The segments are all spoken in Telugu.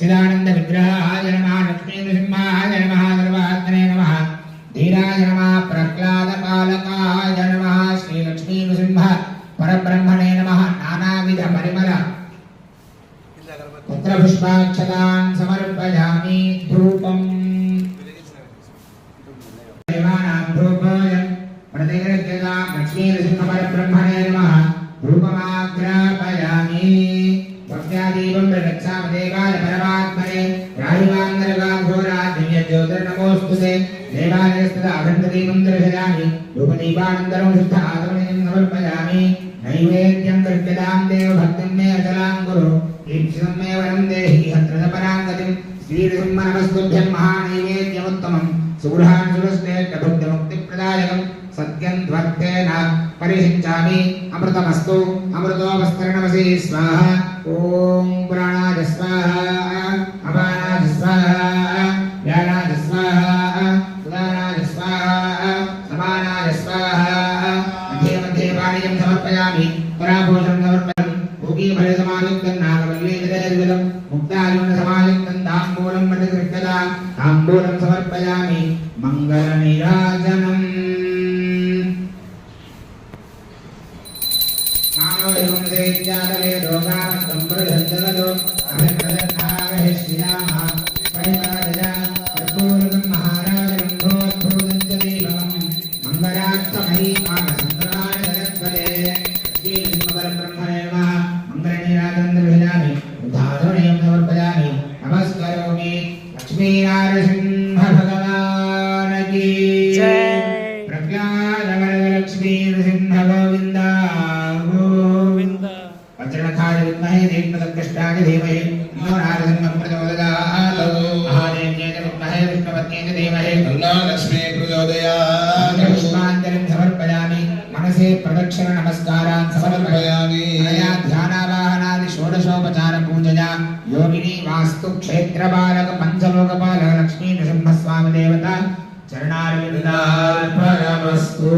సచ్చిదానంద విగ్రహాయ నమ లక్ష్మీనృసింహాయ నమ నమః నమ ధీరాయ నమ ప్రహ్లాద పాలకాయ నమ శ్రీ లక్ష్మీ నృసింహ పరబ్రహ్మణే నమ నానావిధ పరిమళ పుత్రపుష్పాక్షతాన్ సమర్పయామి అమృతమస్తు అమృతోపస్తరణమసి స్వాహ ఓం ప్రాణ సమర్పయామి పరాభూషం సమర్పయామి భూగీఫల సమాయుక్తం నాగవల్లీజలం ముక్తాయుణ సమాయుక్తం తాంబూలం ప్రతిగృహ్యత తాంబూలం సమర్పయామి మంగళ నిరాజనం మానవయుంసేజ్జాతలే రోగానంతం ప్రజంజలదో అభిప్రదన్నాగహి పరిపాలయ కర్పూరం మహారాజనం భోద్భూతం చ దీపం జగత్పదే లక్ష్మీనారసింహ భగవానకి జై. ప్రజ్ఞానగరలక్ష్మీ నృసింహ గోవింద గోవింద వజ్రణఖాయ విద్మహే దీప్తదృష్టాయ ధీమహి తన్నో నారసింహం ప్రచోదయాత్ మహాదేవ్యేన విద్మహే విష్ణుపత్న్యేన ధీమహి తన్నో లక్ష్మీ ప్రచోదయాత్ పుష్పాంజలిం సమర్పయామి మనసే ప్రదక్షిణ నమస్కారాన్ సమర్పయామి ధ్యానావాహనాది షోడశోపచార పూజయ. యోగిని వాస్తు క్షేత్ర బాలక పంచలోక పంచలోకపాలక లక్ష్మీ నృసింహస్వామి దేవత చరణారవిందార్పణమస్తు.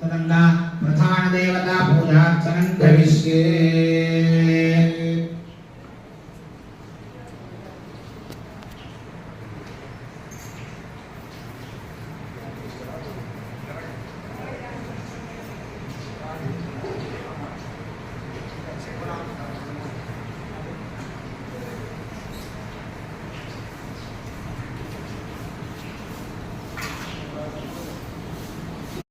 తదంగా ప్రధాన దేవతా పూజార్చనం కరిష్యే.